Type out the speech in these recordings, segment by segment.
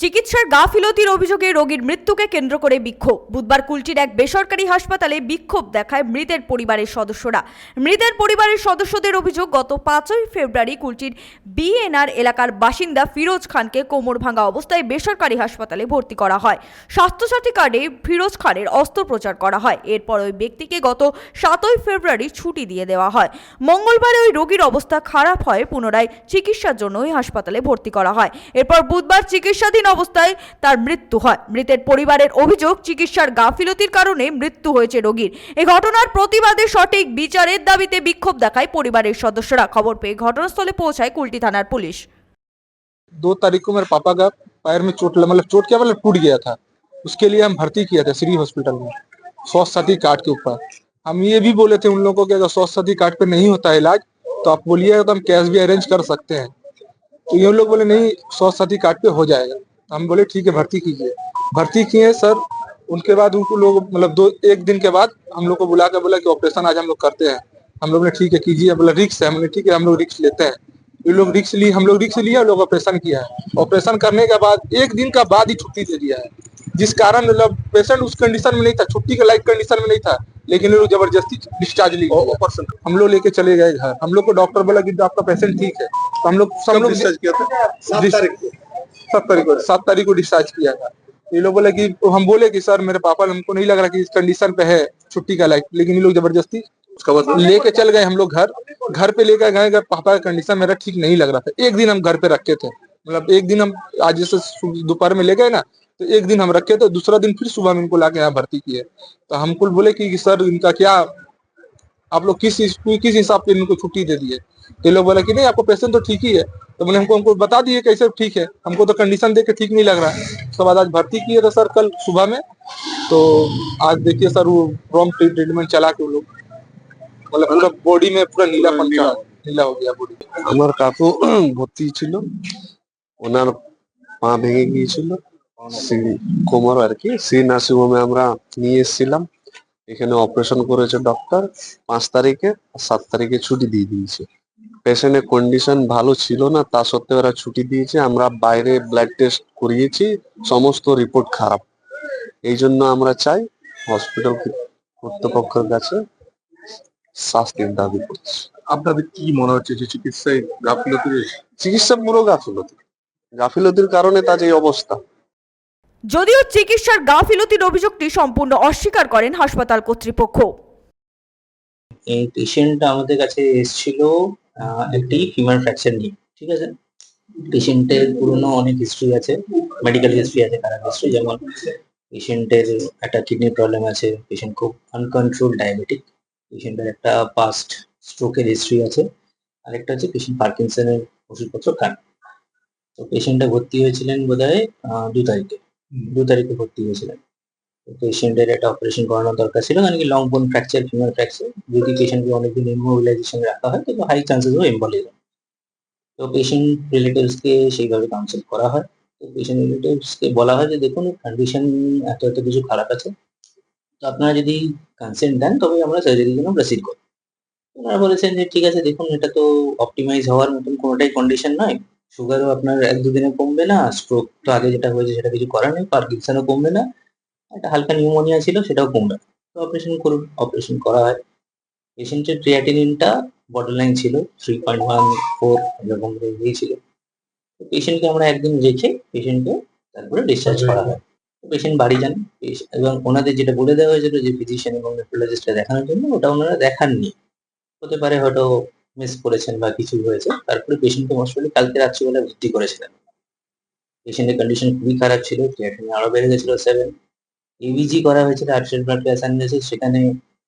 চিকিৎসার গাফিলতির অভিযোগে রোগীর মৃত্যুকে কেন্দ্র করে বিক্ষোভ। বুধবার কুলটির এক বেসরকারি হাসপাতালে বিক্ষোভ দেখায় মৃতের পরিবারের সদস্যরা। মৃতের পরিবারের সদস্যদের অভিযোগ, গত পাঁচই ফেব্রুয়ারি কুলটির বিএনআর এলাকার বাসিন্দা ফিরোজ খানকে কোমর ভাঙা অবস্থায় বেসরকারি হাসপাতালে ভর্তি করা হয়। স্বাস্থ্যসাথী কার্ডে ফিরোজ খানের অস্ত্রোপচার করা হয়। এরপর ওই ব্যক্তিকে গত সাতই ফেব্রুয়ারি ছুটি দিয়ে দেওয়া হয়। মঙ্গলবারে ওই রোগীর অবস্থা খারাপ হয় পুনরায় চিকিৎসার জন্য ওই হাসপাতালে ভর্তি করা হয়। এরপর বুধবার চিকিৎসাধীন অবস্থায় তার মৃত্যু হয় মৃতের পরিবারের অভিযোগ চিকিৎসার গাফিলতির কারণে মৃত্যু হয়েছে রোগীর এই ঘটনার প্রতিবাদে সঠিক বিচারের দাবিতে বিক্ষোভ দেখায় পরিবারের সদস্যরা খবর পেয়ে ঘটনাস্থলে পৌঁছায় কুলটি থানার পুলিশ दो तारीख को मेरे पापा का पैर में चोट मतलब चोट क्या मतलब टूट गया था उसके लिए हम भर्ती किया था श्री हॉस्पिटल में स्वास्थ्य साथी कार्ड के ऊपर हम ये भी बोले थे उन लोगों को कि अगर स्वास्थ्य साथी कार्ड पे नहीं होता है इलाज तो आप बोलिएगा तो हम कैश भी अरेंज कर सकते हैं तो ये लोग बोले नहीं स्वास्थ्य साथी कार्ड पे हो जाएगा तो हम बोले ठीक है भर्ती कीजिए। भर्ती किए सर। उनके बाद उनको लोग मतलब दो एक दिन के बाद हम लोग को बुला के बोला कि ऑपरेशन आज हम लोग करते हैं। हम लोग ने ठीक है कीजिए। बोला रिक्स है। हमने ठीक है हम लोग रिक्स लेते हैं। ये लोग रिक्स लिए हम लोग रिक्स लिए लोग ऑपरेशन किया है। ऑपरेशन करने के बाद एक दिन का बाद ही छुट्टी दे दिया है। जिस कारण मतलब पेशेंट उस कंडीशन में नहीं था छुट्टी के लायक कंडीशन में नहीं था लेकिन लोग ज़बरदस्ती डिस्चार्ज लिए। ऑपरेशन हम लोग लेके चले गए घर। हम लोग को डॉक्टर बोला कि आपका पेशेंट ठीक है। तो हम लोग सब लोग डिस्चार्ज किया था? सात तारीख को, सात तारीख को डिस्चार्ज किया था। ये लोग बोले कि, हम बोले कि, सर, मेरे पापा हमको नहीं लग रहा कि इस कंडीशन पे है छुट्टी का लायक लेकिन ये लोग ज़बरदस्ती उसका बाद लेके चल गए हम लोग घर। घर पे लेकर गए पापा का कंडीशन मेरा ठीक नहीं लग रहा था। एक दिन हम घर पे रखे थे। मतलब एक दिन हम आज जैसे दोपहर में ले गए ना तो एक दिन हम रखे थे, दूसरा दिन फिर सुबह में इनको लाके यहाँ भर्ती किए। तो हमको बोले कि सर, इनका क्या आप लोग किस किस हिसाब से इनको छुट्टी दे दिए ये लोग बोले कि नहीं आपको पेशेंट तो ठीक ही है तो मैंने हमको हमको बता दिए कैसे ठीक है हमको तो कंडीशन देख के ठीक नहीं लग रहा है उसके बाद आज भर्ती किए थे सर कल सुबह में तो आज देखिए सर वो प्रॉम्प्ट ट्रीटमेंट चला के वो लोग मतलब पूरा बॉडी में पूरा नीला पन नीला हो गया बॉडी আমার কাকু ভর্তি ছিল ওনার পা ভেঙে গিয়েছিল সেই কোমর আর কি সেই নার্সিংহোমে আমরা নিয়ে এসেছিলাম এখানে অপারেশন করেছে ডক্টর পাঁচ তারিখে আর সাত তারিখে ছুটি দিয়ে দিয়েছে। পেশেন্টের কন্ডিশন ভালো ছিল না তা সত্ত্বেও ওরা ছুটি দিয়েছে। আমরা বাইরে ব্লাড টেস্ট করিয়েছি সমস্ত রিপোর্ট খারাপ। এই জন্য আমরা চাই হসপিটাল কর্তৃপক্ষের কাছে শাস্তির দাবি করছি। আপনাদের কি মনে হচ্ছে যে চিকিৎসায় গাফিলতি চিকিৎসা পুরো গাফিলতি। গাফিলতির কারণে তার এই অবস্থা। যদিও চিকিৎসার গাফিলতির অভিযোগটি সম্পূর্ণ অস্বীকার করেন হাসপাতাল কর্তৃপক্ষ। এই পেশেন্টটা আমাদের কাছে এসেছিল একটি ফিমার ফ্র্যাকচার নিয়ে, ঠিক আছে? পেশেন্টের পুরনো অনেক হিস্ট্রি আছে মেডিকেল হিস্ট্রি আছে, খারাপ হিস্ট্রি যেমন পেশেন্টের একটা কিডনি প্রবলেম আছে পেশেন্ট খুব আনকন্ট্রোল ডায়াবেটিক পেশেন্টের একটা পাস্ট স্ট্রোকের হিস্ট্রি আছে, আরেকটা হচ্ছে পেশেন্ট পার্কিনসনের ওষুধপত্র খান। তো পেশেন্টটা ভর্তি হয়েছিলেন বোধহয় দু তারিখে। দু তারিখে ভর্তি হয়েছিলেন। পেশেন্টের একটা অপারেশন করানোর দরকার ছিল মানে কি লং বোন ফ্র্যাকচার ফিমার ফ্র্যাকচার যদি পেশেন্টকে অনেকদিন ইমোবিলাইজেশন রাখা হয়, তো হাই চান্সেস অফ এম্বলিজম তো পেশেন্ট রিলেটিভসকে সেইভাবে কাউন্সিল করা হয়। তো পেশেন্ট রিলেটিভসকে বলা হয় যে, দেখুন কন্ডিশন এত এত কিছু খারাপ আছে। তো আপনারা যদি কনসেন্ট দেন, তবে আমরা সার্জারির জন্য প্রসিড করব। ওনারা বলেছেন যে, ঠিক আছে, দেখুন, এটা তো অপটিমাইজ হওয়ার মতন কোনোটাই কন্ডিশন নয়। সুগারও আপনার এক দুদিনে কমবে না স্ট্রোক তো আগে যেটা হয়েছে সেটা কিছু করার নেই পার্কিনসনও কমবে না, একটা হালকা নিউমোনিয়া ছিল সেটাও কমবে না। তো অপারেশন করুন অপারেশন করা হয়। পেশেন্টের ক্রিয়াটিনিনটা বর্ডার লাইন ছিল থ্রি পয়েন্ট ওয়ান ফোর এরকম রেঞ্জেই ছিল তো পেশেন্টকে আমরা একদিন রেখে পেশেন্টকে তারপরে ডিসচার্জ করা হয়। পেশেন্ট বাড়ি যান এবং ওনাদের যেটা বলে দেওয়া হয়েছিল যে ফিজিশিয়ান এবং নেফ্রোলজিস্টটা দেখানোর জন্য, ওটা ওনারা দেখাননি। হতে পারে হয়তো মিস করেছেন বা কিছু হয়েছে, তারপরে পেশেন্টকে হসপিটালে কালকে রাত্রিবেলা ভর্তি করেছিলেন। পেশেন্টের কন্ডিশন খুবই খারাপ ছিল ক্রিয়াটিনিন আরও বেড়ে গেছিল সেভেন এবিজি করা হয়েছিল আর্টিফিশিয়াল ব্লাড অ্যানালিসিস সেখানে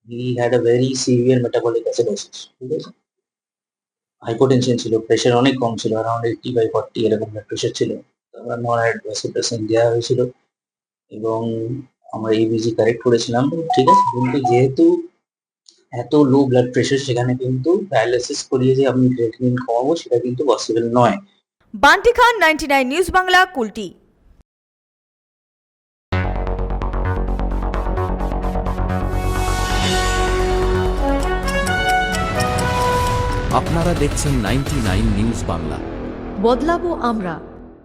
he had a very severe metabolic acidosis ঠিক আছে? হাইপোটেনশন ছিল প্রেশার অনেক কম ছিল অ্যারাউন্ড এইটটি বাই ফর্টি এরকম প্রেশার ছিল। আমরা নন অ্যাডভাসিপ্রেশন দেওয়া হয়েছিল এবং আমরা এবিজি কারেক্ট করেছিলাম, ঠিক আছে? কিন্তু যেহেতু এত লো ব্লাড প্রেশার সেখানে কিন্তু ডায়ালিসিস করিয়ে যে আমি ক্রিয়েটিনিন কমাবো সেটা কিন্তু পসিবল নয়। Bunty Khan ninety nine news Bangla Kulti. আপনারা দেখছেন নাইনটি নিউজ বাংলা। বদলাবো আমরা।